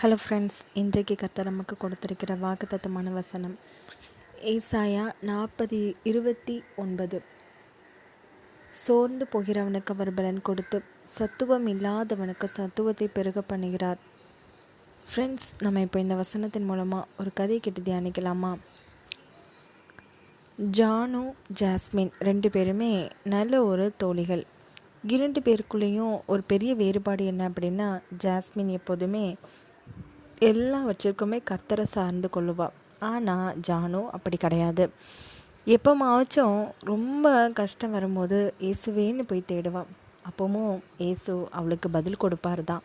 Hello friends இன்றைக்கு கர்த்தர் நமக்கு கொடுத்திருக்கிற வாக்குத்தத்தமான வசனம். ஏசாயா நாற்பது இருபத்தி ஒன்பது. சோர்ந்து போகிறவனுக்கு அவர் பலன் கொடுத்து சத்துவம் இல்லாதவனுக்கு சத்துவத்தை பெருக பண்ணுகிறார். ஃப்ரெண்ட்ஸ் நம்ம இப்போ இந்த வசனத்தின் மூலமாக ஒரு கதை கேட்டு தியானிக்கலாமா? ஜானு ஜாஸ்மின் ரெண்டு பேருமே நல்ல ஒரு தோழிகள். இரண்டு பேருக்குள்ளேயும் ஒரு பெரிய வேறுபாடு என்ன அப்படின்னா ஜாஸ்மின் எப்போதுமே எல்லாவற்றிற்குமே கர்த்தரை சார்ந்து கொள்ளுவாள் ஆனால் ஜானு அப்படி கிடையாது. எப்போமாச்சும் ரொம்ப கஷ்டம் வரும்போது இயேசுவேன்னு போய் தேடுவாள் அப்பவும் இயேசு அவளுக்கு பதில் கொடுப்பார் தான்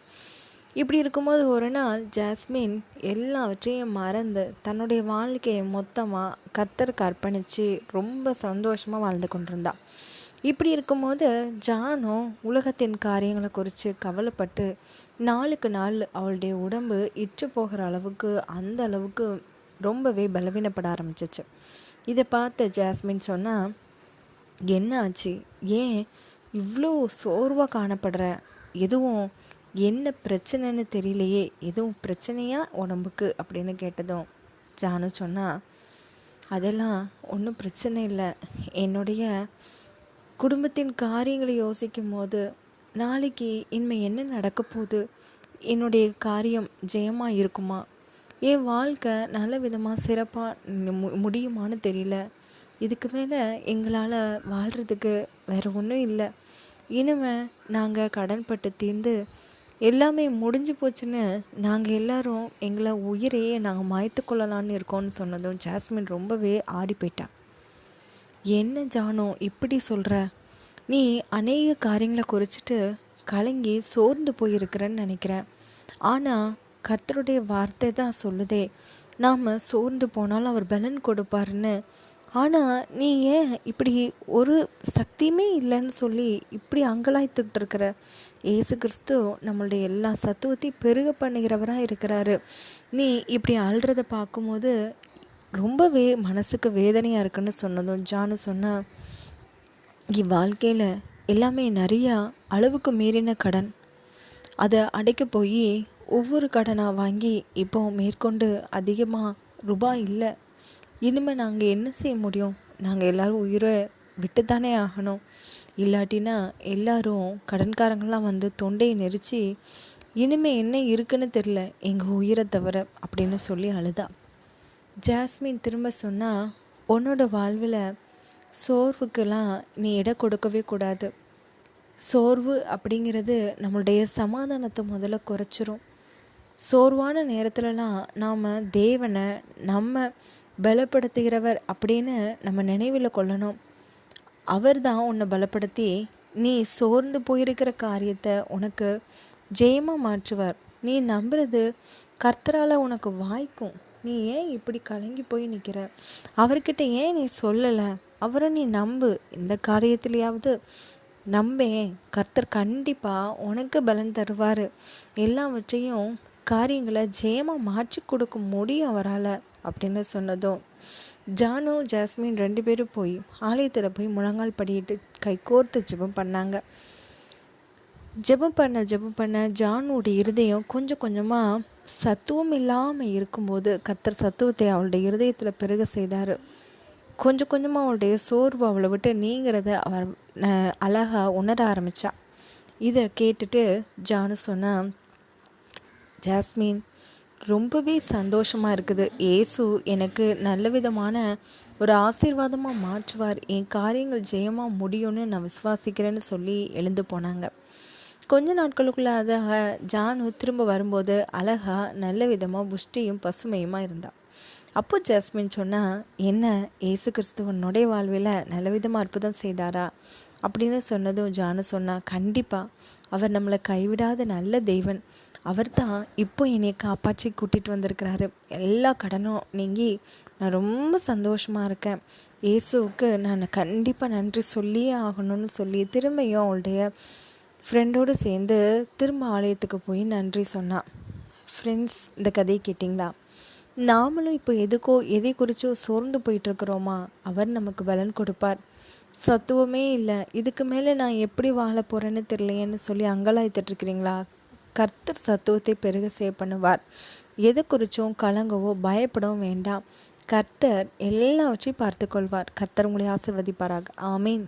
இப்படி இருக்கும்போது ஒரு நாள் ஜாஸ்மின் எல்லாவற்றையும் மறந்து தன்னுடைய வாழ்க்கையை மொத்தமாக கர்த்தருக்கு அர்ப்பணித்து ரொம்ப சந்தோஷமாக வாழ்ந்து கொண்டிருந்தாள் இப்படி இருக்கும்போது ஜானும் உலகத்தின் காரியங்களை குறித்து கவலைப்பட்டு நாளுக்கு நாள் அவளுடைய உடம்பு இற்று போகிற அளவுக்கு அந்த அளவுக்கு ரொம்பவே பலவீனப்பட ஆரம்பிச்சிச்சு. இதை பார்த்த ஜாஸ்மின் சொன்னால் என்ன ஆச்சு? ஏன் இவ்வளோ சோர்வாக காணப்படுற? எதுவும் என்ன பிரச்சனைன்னு தெரியலையே எதுவும் பிரச்சனையா உடம்புக்கு? அப்படின்னு கேட்டதும் ஜானு சொன்னால் அதெல்லாம் ஒன்றும் பிரச்சனை இல்லை. என்னுடைய குடும்பத்தின் காரியங்களை யோசிக்கும் போது நாளைக்கு இனிமே என்ன நடக்க போகுது? என்னுடைய காரியம் ஜெயமாக இருக்குமா? என் வாழ்க்கை நல்ல விதமாக சிறப்பாக முடியுமான்னு தெரியல. இதுக்கு மேலே எங்களால் வாழ்கிறதுக்கு வேறு ஒன்றும் இல்லை. இனிமே நாங்கள் கடன்பட்டு தீர்ந்து எல்லாமே முடிஞ்சு போச்சுன்னு நாங்கள் எல்லாரும் எங்களை உயிரையே நாங்கள் மாய்த்து கொள்ளலான்னு இருக்கோம்னு சொன்னதும் ஜாஸ்மின் ரொம்பவே ஆடி போயிட்டான் என்ன ஜானோ இப்படி சொல்கிற நீ அநேக காரியங்களை குறிச்சிட்டு கலங்கி சோர்ந்து போயிருக்கிறேன்னு நினைக்கிறேன். ஆனால் கர்த்தருடைய வார்த்தை தான் சொல்லுதே. நாம் சோர்ந்து போனாலும் அவர் பலன் கொடுப்பாருன்னு. ஆனால் நீ ஏன் இப்படி ஒரு சக்தியுமே இல்லைன்னு சொல்லி இப்படி அங்கலாய்த்துக்கிட்டு இருக்கிற? ஏசு கிறிஸ்து நம்மளுடைய எல்லா சத்துவத்தையும் பெருக பண்ணுகிறவராக இருக்கிறாரு. நீ இப்படி அழுறதை பார்க்கும்போது ரொம்பவே மனசுக்கு வேதனையாக இருக்குன்னு சொன்னதும் ஜானு சொன்ன இவ்வாழ்க்கையில் எல்லாமே நிறையா அளவுக்கு மீறின கடன். அதை அடைக்க போய் ஒவ்வொரு கடனாக வாங்கி இப்போ மேற்கொண்டு அதிகமாக ரூபாய் இல்லை. இனிமேல் நாங்கள் என்ன செய்ய முடியும்? நாங்கள் எல்லோரும் உயிரை விட்டு தானே ஆகணும். இல்லாட்டினா எல்லாரும் கடன்காரங்களாம் வந்து தொண்டையை நெரிச்சு இனிமேல் என்ன இருக்குன்னு தெரில எங்கள் உயிரை தவிர அப்படின்னு சொல்லி அழுதா. ஜாஸ்மின் திரும்ப சொன்னால் உன்னோட வாழ்வில் சோர்வுக்கெல்லாம் நீ இடம் கொடுக்கவே கூடாது. சோர்வு அப்படிங்கிறது நம்மளுடைய சமாதானத்தை முதல்ல குறைச்சிரும். சோர்வான நேரத்துலலாம் நாம் தேவனை நம்ம பலப்படுத்துகிறவர் அப்படின்னு நம்ம நினைவில் கொள்ளணும். அவர் தான் உன்னை பலப்படுத்தி நீ சோர்ந்து போயிருக்கிற காரியத்தை உனக்கு ஜெயமாக மாற்றுவார். நீ நம்புறது கர்த்தரால் உனக்கு வாய்க்கும். நீ ஏன் இப்படி கலங்கி போய் நிற்கிற அவர்கிட்ட ஏன் நீ சொல்லலை? அவரை நீ நம்பு. இந்த காரியத்திலேயாவது நம்பே. கர்த்தர் கண்டிப்பாக உனக்கு பலன் தருவார். எல்லாவற்றையும் காரியங்களை ஜெயமாக மாற்றி கொடுக்க முடியும் அவரால் அப்படின்னு சொன்னதும். ஜானு ஜாஸ்மின் ரெண்டு பேரும் போய் ஆலயத்தில் போய் முழங்கால் படியிட்டு கை கோர்த்து ஜெபம் பண்ணாங்க. ஜெபம் பண்ண ஜெபம் பண்ண ஜானுடைய இருதயம் கொஞ்சம் கொஞ்சமாக சத்துவம் இல்லாமல் இருக்கும்போது கத்தர் சத்துவத்தை அவளுடைய இருதயத்தில் பெருக செய்தார். கொஞ்சம் கொஞ்சமாக அவளுடைய சோர்வு அவளை விட்டு நீங்கிறத அவர் அழகாக உணர ஆரம்பித்தா இதை கேட்டுட்டு ஜானு சொன்னால் ஜாஸ்மின் ரொம்பவே சந்தோஷமாக இருக்குது. ஏசு எனக்கு நல்ல விதமான ஒரு ஆசீர்வாதமாக மாற்றுவார். என் காரியங்கள் ஜெயமாக முடியும்னு நான் விசுவாசிக்கிறேன்னு சொல்லி எழுந்து போனாங்க. கொஞ்ச நாட்களுக்குள்ள அதாக ஜானு திரும்ப வரும்போது அழகா நல்ல விதமாக புஷ்டியும் பசுமையுமா இருந்தாள் அப்போ ஜாஸ்மின் சொன்னால் என்ன ஏசு கிறிஸ்துவனுடைய வாழ்வில் நல்ல விதமாக அற்புதம் செய்தாரா? அப்படின்னு சொன்னதும் ஜானு சொன்னால் கண்டிப்பாக அவர் நம்மளை கைவிடாத நல்ல தெய்வன் அவர் தான் இப்போ என்னை காப்பாற்றி கூட்டிகிட்டு வந்திருக்கிறாரு. எல்லா கடனும் நீங்கி நான் ரொம்ப சந்தோஷமாக இருக்கேன். இயேசுவுக்கு நான் கண்டிப்பாக நன்றி சொல்லியே ஆகணும்னு சொல்லி திரும்பியும் அவளுடைய ஃப்ரெண்டோடு சேர்ந்து திரும்ப ஆலயத்துக்கு போய் நன்றி சொன்னான் ஃப்ரெண்ட்ஸ் இந்த கதையை கேட்டிங்களா? நாமளும் இப்போ எதுக்கோ எதை குறிச்சோ சோர்ந்து போயிட்டுருக்குறோமா? அவர் நமக்கு பலன் கொடுப்பார். சத்துவமே இல்லை. இதுக்கு மேலே நான் எப்படி வாழ போகிறேன்னு தெரியலையேன்னு சொல்லி அங்கலாய்த்துட்ருக்கிறீங்களா கர்த்தர் சத்துவத்தை பெருக சேவ் பண்ணுவார். எது குறிச்சும் கலங்கவோ பயப்படவும் வேண்டாம். கர்த்தர் எல்லாவற்றையும் பார்த்துக்கொள்வார். கர்த்தர் உங்களை ஆசிர்வதிப்பாராக. ஆமீன்.